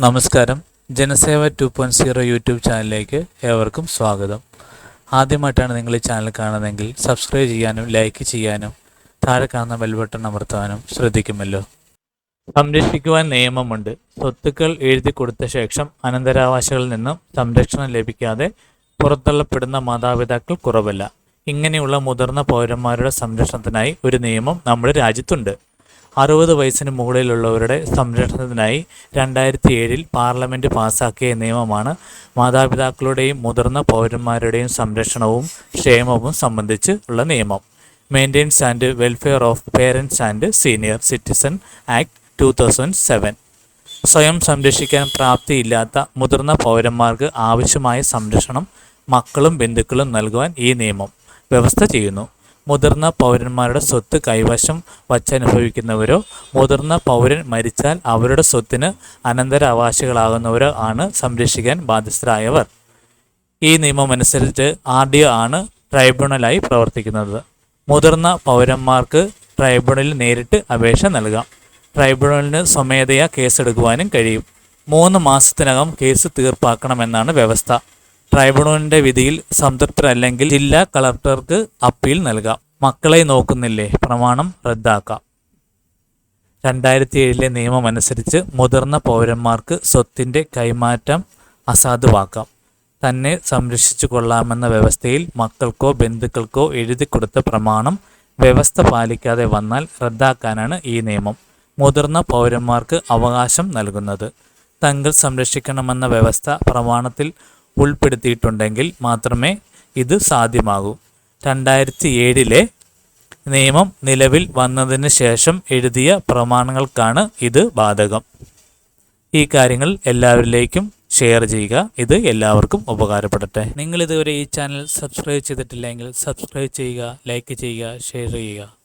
നമസ്കാരം. Janaseva two point zero YouTube ചാനലിലേക്ക് ഏവർക്കും സ്വാഗതം. ആദ്യമായിട്ടാണ് നിങ്ങൾ ഈ ചാനൽ കാണുന്നതെങ്കിൽ സബ്സ്ക്രൈബ് ചെയ്യാനും ലൈക്ക് ചെയ്യാനും താഴെ കാണുന്ന ബെൽ ബട്ടൺ അമർത്താനും ശ്രദ്ധിക്കുമല്ലോ. സംരക്ഷിക്കുവാൻ നിയമമുണ്ട്. സ്വത്തുക്കൾ എഴുതി കൊടുത്ത ശേഷം അനന്തരാവാസികളിൽ നിന്നും സംരക്ഷണം ലഭിക്കാതെ പുറത്തള്ളപ്പെടുന്ന മാതാപിതാക്കൾ കുറവല്ല. ഇങ്ങനെയുള്ള മുതിർന്ന പൗരന്മാരുടെ സംരക്ഷണത്തിനായി ഒരു നിയമം നമ്മുടെ രാജ്യത്തുണ്ട്. അറുപത് വയസ്സിന് മുകളിലുള്ളവരുടെ സംരക്ഷണത്തിനായി രണ്ടായിരത്തി ഏഴിൽ പാർലമെന്റ് പാസാക്കിയ നിയമമാണ് മാതാപിതാക്കളുടെയും മുതിർന്ന പൗരന്മാരുടെയും സംരക്ഷണവും ക്ഷേമവും സംബന്ധിച്ച് ഉള്ള നിയമം. Maintenance and welfare of parents and senior citizen act two thousand seven സ്വയം സംരക്ഷിക്കാൻ പ്രാപ്തിയില്ലാത്ത മുതിർന്ന പൗരന്മാർക്ക് ആവശ്യമായ സംരക്ഷണം മക്കളും ബന്ധുക്കളും നൽകുവാൻ ഈ നിയമം വ്യവസ്ഥ ചെയ്യുന്നു. മുതിർന്ന പൗരന്മാരുടെ സ്വത്ത് കൈവശം വച്ചനുഭവിക്കുന്നവരോ മുതിർന്ന പൗരൻ മരിച്ചാൽ അവരുടെ സ്വത്തിന് അനന്തരാവകാശികളാകുന്നവരോ ആണ് സംരക്ഷിക്കാൻ ബാധ്യസ്ഥരായവർ. ഈ നിയമം അനുസരിച്ച് ആർ ഡി ഒ ആണ് ട്രൈബ്യൂണലായി പ്രവർത്തിക്കുന്നത്. മുതിർന്ന പൗരന്മാർക്ക് ട്രൈബ്യൂണലിൽ നേരിട്ട് അപേക്ഷ നൽകാം. ട്രൈബ്യൂണലിന് സ്വമേധയാ കേസെടുക്കുവാനും കഴിയും. മൂന്ന് മാസത്തിനകം കേസ് തീർപ്പാക്കണമെന്നാണ് വ്യവസ്ഥ. ട്രൈബ്യൂണലിന്റെ വിധിയിൽ സംതൃപ്തരല്ലെങ്കിൽ ജില്ലാ കളക്ടർക്ക് അപ്പീൽ നൽകാം. മക്കളെ നോക്കുന്നില്ലേ? പ്രമാണം റദ്ദാക്കാം. രണ്ടായിരത്തി ഏഴിലെ നിയമം അനുസരിച്ച് മുതിർന്ന പൗരന്മാർക്ക് സ്വത്തിന്റെ കൈമാറ്റം അസാധുവാക്കാം. തന്നെ സംരക്ഷിച്ചു കൊള്ളാമെന്ന വ്യവസ്ഥയിൽ മക്കൾക്കോ ബന്ധുക്കൾക്കോ എഴുതി കൊടുത്ത പ്രമാണം വ്യവസ്ഥ പാലിക്കാതെ വന്നാൽ റദ്ദാക്കാനാണ് ഈ നിയമം. മുതിർന്ന പൗരന്മാർക്ക് അവകാശം നൽകുന്നത്. തങ്ങൾ സംരക്ഷിക്കണമെന്ന വ്യവസ്ഥ പ്രമാണത്തിൽ ഉൾപ്പെടുത്തിയിട്ടുണ്ടെങ്കിൽ മാത്രമേ ഇത് സാധ്യമാകൂ. രണ്ടായിരത്തി ഏഴിലെ നിയമം നിലവിൽ വന്നതിന് ശേഷം എഴുതിയ പ്രമാണങ്ങൾക്കാണ് ഇത് ബാധകം. ഈ കാര്യങ്ങൾ എല്ലാവരിലേക്കും ഷെയർ ചെയ്യുക. ഇത് എല്ലാവർക്കും ഉപകാരപ്പെടട്ടെ. നിങ്ങൾ ഇതുവരെ ഈ ചാനൽ സബ്സ്ക്രൈബ് ചെയ്തിട്ടില്ലെങ്കിൽ സബ്സ്ക്രൈബ് ചെയ്യുക ലൈക്ക് ചെയ്യുക ഷെയർ ചെയ്യുക.